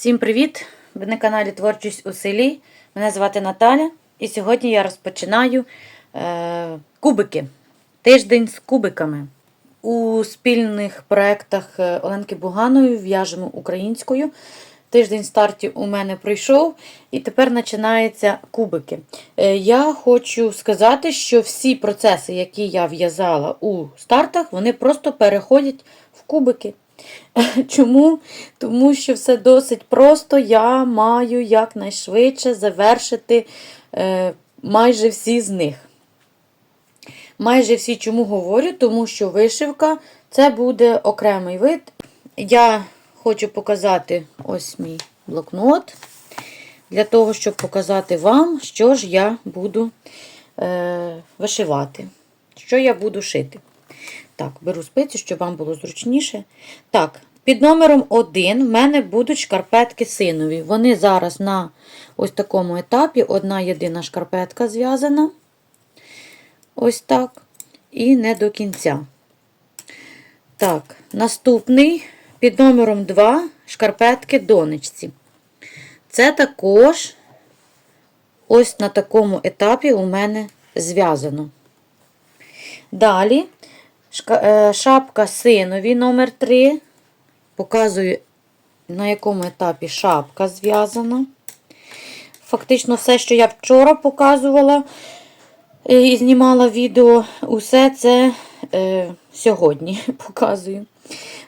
Всім привіт! Ви на каналі Творчість у селі. Мене звати Наталя, і сьогодні я розпочинаю е, кубики. Тиждень з кубиками. У спільних проєктах е, Оленки Буганої в'яжемо українською. Тиждень стартів у мене пройшов, і тепер починаються кубики. Е, Я хочу сказати, що всі процеси, які я в'язала у стартах, вони просто переходять в кубики. Чому? Тому що все досить просто. Я маю якнайшвидше завершити е, майже всі з них. Майже всі чому говорю, тому що вишивка це буде окремий вид. Я хочу показати ось мій блокнот, для того, щоб показати вам, що ж я буду е, вишивати, що я буду шити. Так, беру спиці, щоб вам було зручніше. Так, під номером 1 в мене будуть шкарпетки синові. Вони зараз на ось такому етапі. Одна єдина шкарпетка зв'язана. Ось так. І не до кінця. Так, наступний під номером 2 шкарпетки донечці. Це також ось на такому етапі у мене зв'язано. Далі шапка синові номер 3 Показую, на якому етапі шапка зв'язана. Фактично, все, що я вчора показувала і знімала відео, усе це е, сьогодні показую.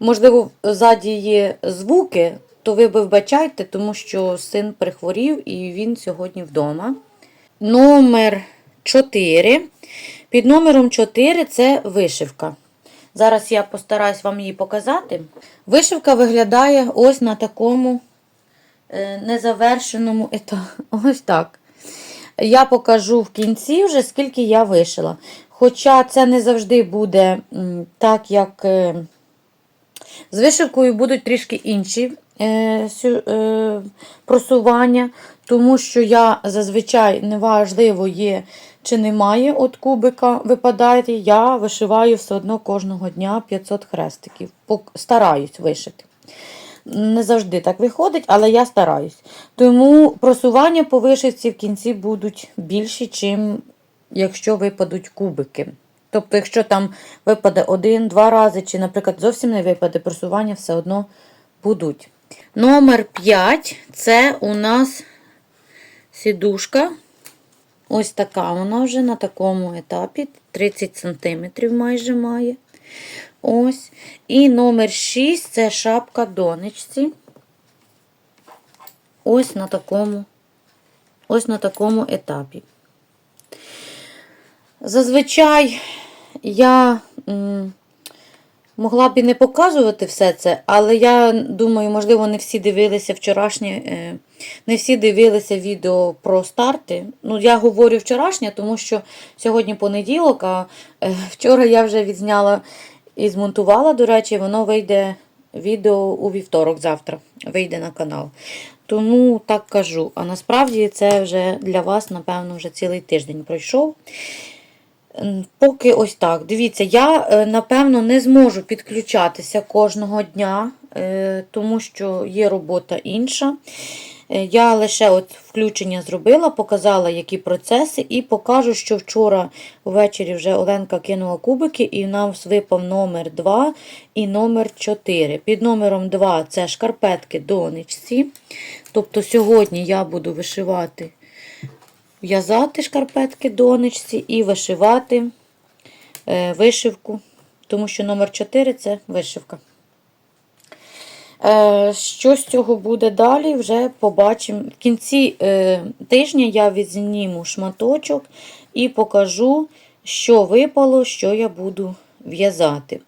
Можливо, ззаді є звуки, то ви вибачайте, тому що син прихворів і він сьогодні вдома. Номер 4. Під номером 4 це вишивка. Зараз я постараюсь вам її показати. Вишивка виглядає ось на такому е, незавершеному етапі. Ось так. Я покажу в кінці вже, скільки я вишила. Хоча це не завжди буде так, як е, з вишивкою будуть трішки інші е, просування, тому що я зазвичай неважливо є чи немає от кубика випадає, я вишиваю все одно кожного дня 500 хрестиків. Стараюсь вишити. Не завжди так виходить, але я стараюсь. Тому просування по вишивці в кінці будуть більші, чим якщо випадуть кубики. Тобто, якщо там випаде один-два рази, чи, наприклад, зовсім не випаде, просування все одно будуть. Номер 5 це у нас сідушка. Ось така вона вже на такому етапі. 30 см майже має. Ось. І номер 6 це шапка донечці. Ось на такому, ось на такому етапі. Зазвичай я Могла б і не показувати все це, але я думаю, можливо, не всі дивилися вчорашнє, е, не всі дивилися відео про старти. Ну, я говорю вчорашнє, тому що сьогодні понеділок, а е, вчора я вже відзняла і змонтувала, до речі, воно вийде відео у вівторок, завтра вийде на канал. Тому так кажу. А насправді це вже для вас, напевно, вже цілий тиждень пройшов. Поки ось так. Дивіться, я, е, напевно, не зможу підключатися кожного дня, е, тому що є робота інша. Е, я лише от включення зробила, показала, які процеси, і покажу, що вчора ввечері вже Оленка кинула кубики, і в нас випав номер 2 і номер 4. Під номером 2 це шкарпетки донечці. Тобто сьогодні я буду вишивати в'язати шкарпетки донечці і вишивати е, вишивку, тому що номер 4 це вишивка. Е, що з цього буде далі, вже побачимо. В кінці е, тижня я відзніму шматочок і покажу, що випало, що я буду в'язати.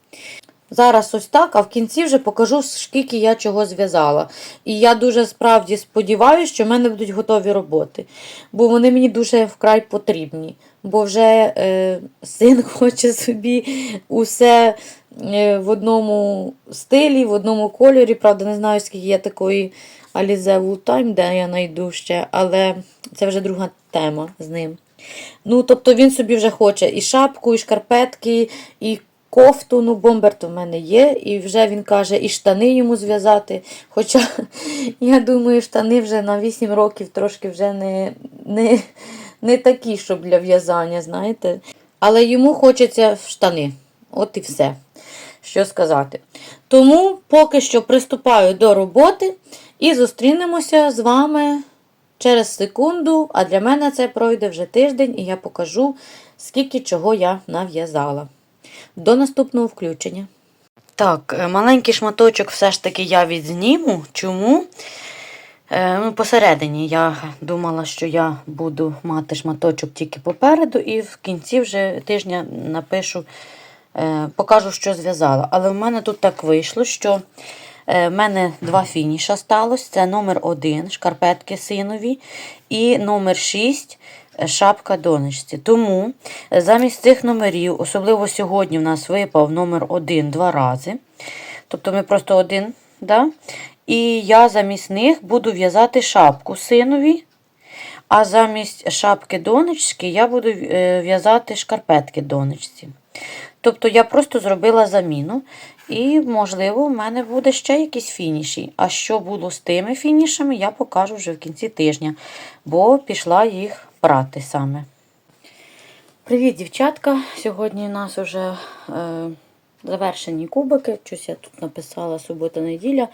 Зараз ось так, а в кінці вже покажу, скільки я чого зв'язала. І я дуже справді сподіваюся, що в мене будуть готові роботи. Бо вони мені дуже вкрай потрібні. Бо вже е, син хоче собі усе е, в одному стилі, в одному кольорі. Правда, не знаю, скільки є такої Alize Wool Time, де я знайду ще, але це вже друга тема з ним. Ну, Тобто він собі вже хоче і шапку, і шкарпетки, і кофту, ну, бомбер то в мене є, і вже він каже, і штани йому зв'язати. Хоча, я думаю, штани вже на 8 років трошки вже не, не, не такі, щоб для в'язання, знаєте. Але йому хочеться в штани. От і все. Що сказати. Тому поки що приступаю до роботи і зустрінемося з вами через секунду, а для мене це пройде вже тиждень, і я покажу, скільки чого я нав'язала. До наступного включення. Так, е, маленький шматочок все ж таки я відзніму. Чому? Е, ну, посередині я думала, що я буду мати шматочок тільки попереду, і в кінці вже тижня напишу, е, покажу, що зв'язала. Але в мене тут так вийшло, що в мене два фініша сталося. Це номер 1 шкарпетки синові, і номер 6 шапка донечці. Тому е, замість цих номерів, особливо сьогодні, в нас випав номер 1 два рази. Тобто ми просто один. Да? І я замість них буду в'язати шапку синові, а замість шапки донечки я буду е, в'язати шкарпетки донечці. Тобто я просто зробила заміну. І, можливо, в мене буде ще якісь фініші. А що було з тими фінішами, я покажу вже в кінці тижня, бо пішла їх прати саме. Привіт, дівчатка! Сьогодні у нас вже е, завершені кубики. Щось я тут написала субота-неділя.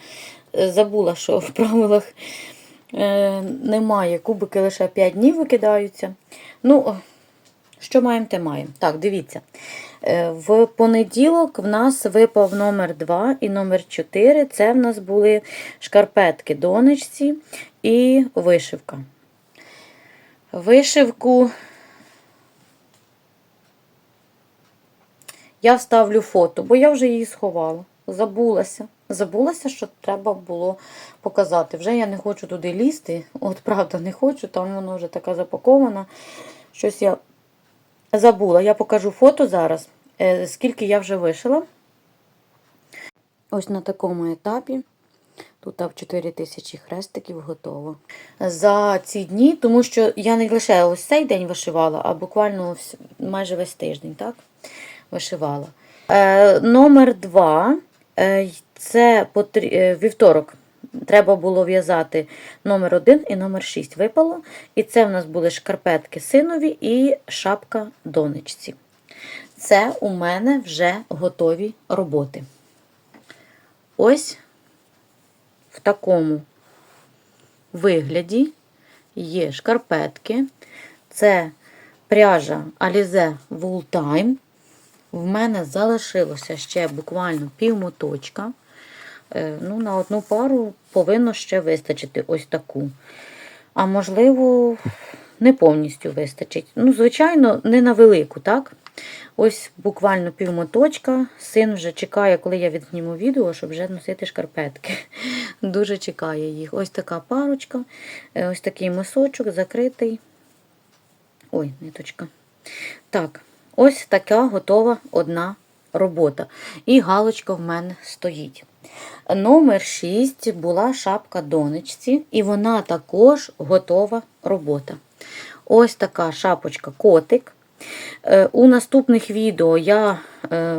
Е, Забула, що в правилах е, немає. Кубики лише 5 днів викидаються. Ну, що маємо, те маємо. Так, дивіться. Е, В понеділок в нас випав номер 2 і номер 4. Це в нас були шкарпетки донечці і вишивка. Вишивку я вставлю фото, бо я вже її сховала. Забулася. Забулася, що треба було показати. Вже я не хочу туди лізти. От правда, не хочу, там воно вже така запакована. Щось я забула. Я покажу фото зараз, е, скільки я вже вишила. Ось на такому етапі. Тут в 4 тисячі хрестиків готово. За ці дні, тому що я не лише ось цей день вишивала, а буквально майже весь тиждень, так? Вишивала. Е, номер 2 е, це е, вівторок. Треба було в'язати номер 1 і номер 6 випало. І це в нас були шкарпетки синові і шапка донечці. Це у мене вже готові роботи. Ось в такому вигляді є шкарпетки. Це пряжа Alize Wool Time. В мене залишилося ще буквально пів моточка. Е, Ну, на одну пару повинно ще вистачити ось таку. А можливо, не повністю вистачить. Ну, звичайно, не на велику, так? Ось буквально пів моточка. Син вже чекає, коли я відзніму відео, щоб вже носити шкарпетки. Дуже чекає їх. Ось така парочка, е, ось такий мисочок закритий. Ой, ниточка. Так, ось така готова одна робота. І галочка в мене стоїть. Номер 6 була шапка донечці, і вона також готова робота. Ось така шапочка котик. Е, У наступних відео я е,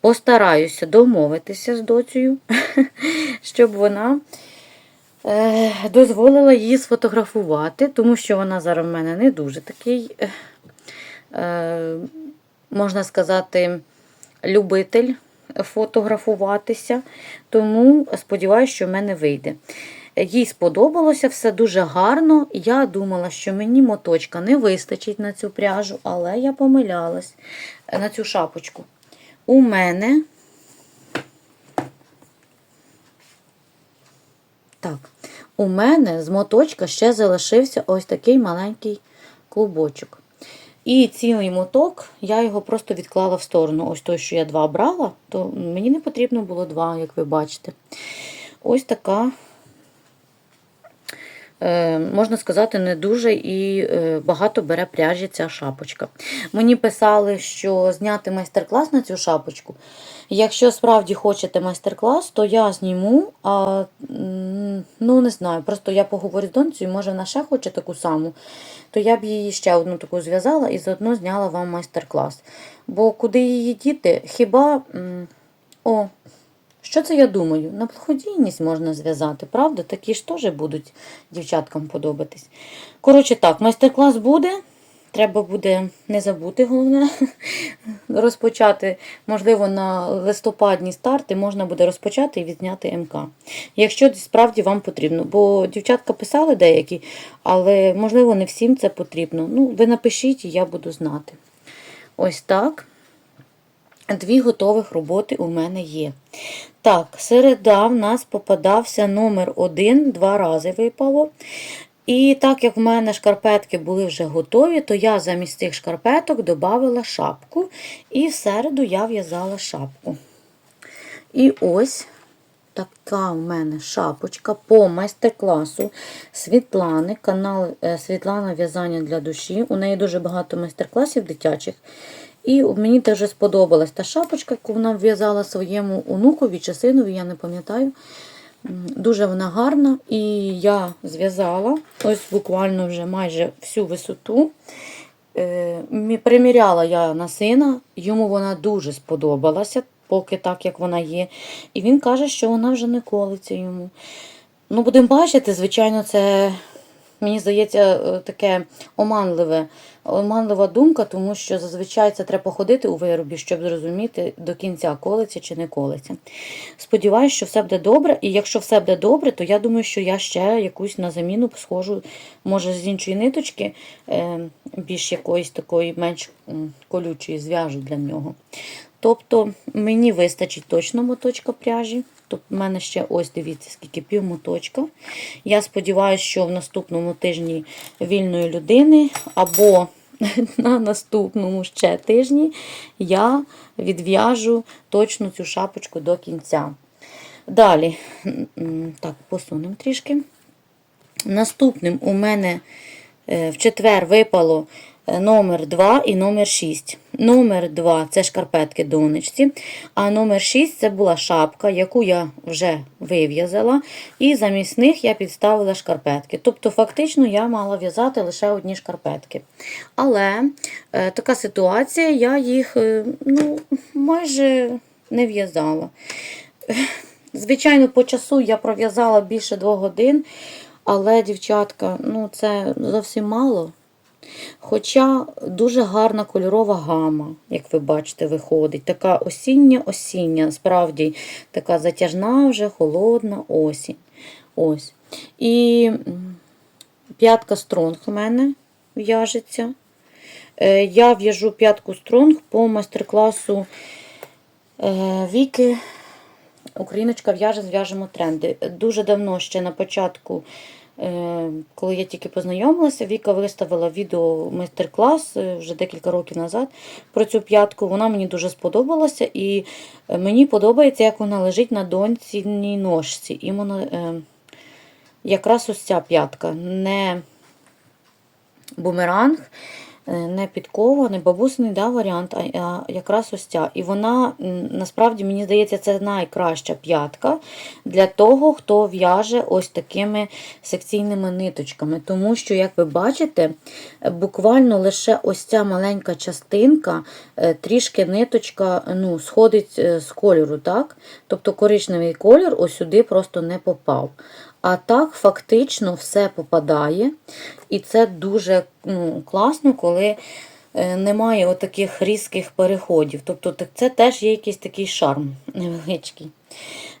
постараюся домовитися з доцею, щоб вона е, дозволила її сфотографувати, тому що вона зараз в мене не дуже такий, е, е, можна сказати, любитель фотографуватися. Тому сподіваюся, що в мене вийде. Їй сподобалося все дуже гарно. Я думала, що мені моточка не вистачить на цю пряжу, але я помилялась е, на цю шапочку. У мене. Так, у мене з моточка ще залишився ось такий маленький клубочок. І цілий моток, я його просто відклала в сторону. Ось той, що я два брала, то мені не потрібно було два, як ви бачите. Ось така можна сказати, не дуже і е, багато бере пряжі ця шапочка. Мені писали, що зняти майстер-клас на цю шапочку. Якщо справді хочете майстер-клас, то я зніму, а ну не знаю, просто я поговорю з доньцею, може вона ще хоче таку саму, то я б її ще одну таку зв'язала і заодно зняла вам майстер-клас. Бо куди її діти, хіба. О, що це я думаю? На благодійність можна зв'язати, правда? Такі ж теж будуть дівчаткам подобатись. Коротше так, майстер-клас буде. Треба буде не забути, головне, розпочати, можливо, на листопадні старти можна буде розпочати і відзняти МК. Якщо справді вам потрібно. Бо дівчатка писали деякі, але, можливо, не всім це потрібно. Ну, ви напишіть, і я буду знати. Ось так. Дві готових роботи у мене є. Так, середа в нас попадався номер один, два рази випало. І так як в мене шкарпетки були вже готові, то я замість цих шкарпеток додавала шапку. І в середу я в'язала шапку. І ось така в мене шапочка по майстер-класу Світлани, канал е, Світлана В'язання для душі. У неї дуже багато майстер-класів дитячих. І мені дуже сподобалась та шапочка, яку вона в'язала своєму онукові чи синові, я не пам'ятаю. Дуже вона гарна. І я зв'язала ось буквально вже майже всю висоту. Е, Приміряла я на сина, йому вона дуже сподобалася, поки так, як вона є. І він каже, що вона вже не колиться йому. Ну, будемо бачити, звичайно, це, мені здається, е, таке оманливе, оманлива думка, тому що зазвичай це треба походити у виробі, щоб зрозуміти до кінця, колиться чи не колиться. Сподіваюсь, що все буде добре. І якщо все буде добре, то я думаю, що я ще якусь на заміну схожу, може, з іншої ниточки, е, більш якоїсь такої менш колючої зв'яжу для нього. Тобто мені вистачить точно моточка пряжі. Тобто в мене ще ось дивіться, скільки пів моточка. Я сподіваюся, що в наступному тижні вільної людини або на наступному ще тижні я відв'яжу точно цю шапочку до кінця. Далі, так, посунемо трішки. Наступним у мене е, в четвер випало е, номер 2 і номер 6. Номер 2 це шкарпетки донечці, а номер 6 це була шапка, яку я вже вив'язала, і замість них я підставила шкарпетки. Тобто, фактично, я мала в'язати лише одні шкарпетки. Але е, така ситуація, я їх е, ну, майже не в'язала. Звичайно, по часу я пров'язала більше двох годин, але, дівчатка, ну це зовсім мало. Хоча дуже гарна кольорова гама, як ви бачите, виходить. Така осіння-осіння, справді така затяжна, вже холодна осінь. Ось. І п'ятка стронг у мене в'яжеться. Е, Я в'яжу п'ятку стронг по майстер-класу е, Віки Україночка в'яже, зв'яжемо тренди. Дуже давно, ще на початку, коли я тільки познайомилася, Віка виставила відео майстер-клас е, вже декілька років назад про цю п'ятку. Вона мені дуже сподобалася, і е, мені подобається, як вона лежить на донціній ножці. І вона якраз ось ця п'ятка. Не бумеранг, е, не підкова, не бабусиний да, варіант, а, якраз ось ця. І вона, насправді, мені здається, це найкраща п'ятка для того, хто в'яже ось такими секційними ниточками. Тому що, як ви бачите, е, буквально лише ось ця маленька частинка, е, трішки ниточка ну, сходить е, з кольору. так? Тобто коричневий колір ось сюди просто не попав. А так, фактично, все попадає. І це дуже ну, класно, коли е, немає отаких різких переходів. Тобто це теж є якийсь такий шарм невеличкий.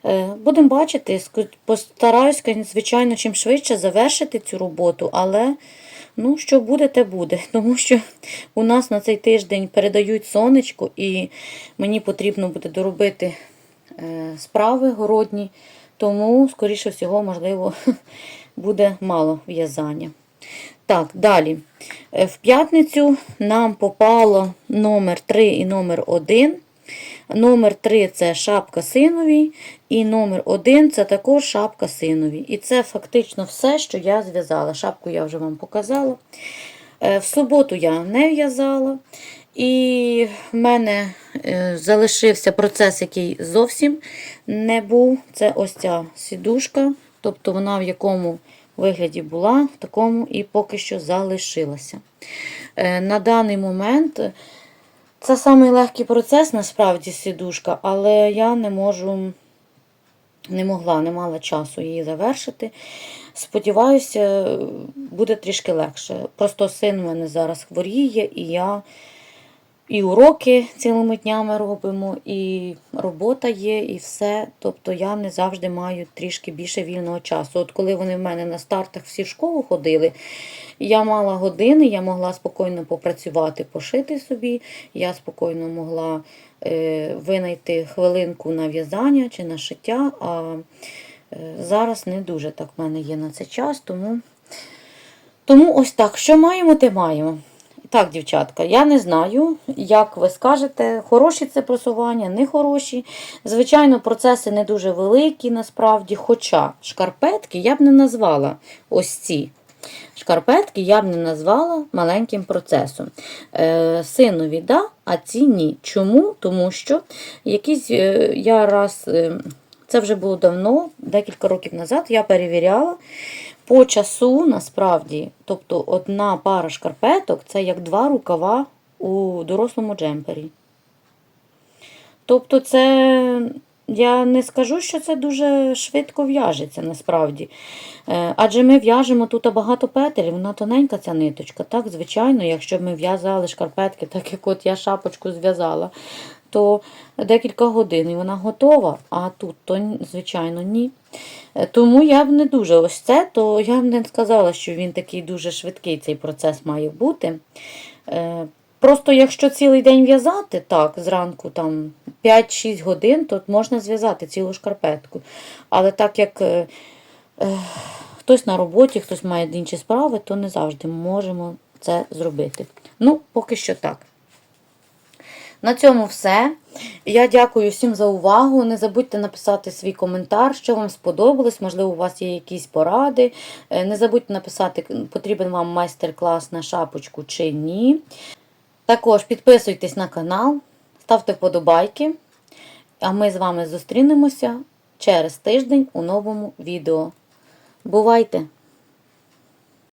Е, Будемо бачити, постараюсь, звичайно, чим швидше завершити цю роботу, але ну, що буде, те буде. Тому що у нас на цей тиждень передають сонечко, і мені потрібно буде доробити е, справи городні. Тому, скоріше всього, можливо, буде мало в'язання. Так, далі. Е, В п'ятницю нам попало номер 3 і номер 1. Номер 3 це шапка синовій, і номер 1 це також шапка синовій. І це фактично все, що я зв'язала. Шапку я вже вам показала. Е, В суботу я не в'язала. І в мене е, залишився процес, який зовсім не був. Це ось ця сідушка. Тобто вона в якому вигляді була, в такому і поки що залишилася. Е, На даний момент це самий легкий процес, насправді, сідушка, але я не можу, не могла, не мала часу її завершити. Сподіваюся, буде трішки легше. Просто син у мене зараз хворіє, і я і уроки цілими днями робимо, і робота є, і все. Тобто я не завжди маю трішки більше вільного часу. От коли вони в мене на стартах всі в школу ходили, я мала години, я могла спокійно попрацювати, пошити собі, я спокійно могла е, винайти хвилинку на в'язання чи на шиття. А е, зараз не дуже так в мене є на це час, тому, тому ось так. Що маємо, те маємо. Так, дівчатка, я не знаю, як ви скажете, хороші це просування, не хороші. Звичайно, процеси не дуже великі насправді, хоча шкарпетки я б не назвала ось ці. Шкарпетки я б не назвала маленьким процесом. Е, синові, да, а ці ні. Чому? Тому що якийсь е, я раз, е, це вже було давно, декілька років назад, я перевіряла по часу, насправді, тобто одна пара шкарпеток це як два рукава у дорослому джемпері. Тобто, це я не скажу, що це дуже швидко в'яжеться насправді. Е, Адже ми в'яжемо тут багато петель, вона тоненька ця ниточка. Так, звичайно, якщо б ми в'язали шкарпетки, так як от я шапочку зв'язала, то декілька годин і вона готова, а тут, то, звичайно, ні. Е, Тому я б не дуже ось це, то я б не сказала, що він такий дуже швидкий цей процес має бути. Е, Просто якщо цілий день в'язати, так, зранку там 5-6 годин, то можна зв'язати цілу шкарпетку. Але так як е, е, хтось на роботі, хтось має інші справи, то не завжди можемо це зробити. Ну, поки що так. На цьому все. Я дякую всім за увагу. Не забудьте написати свій коментар, що вам сподобалось. Можливо, у вас є якісь поради. Е, Не забудьте написати, потрібен вам майстер-клас на шапочку чи ні. Також підписуйтесь на канал, ставте вподобайки. А ми з вами зустрінемося через тиждень у новому відео. Бувайте!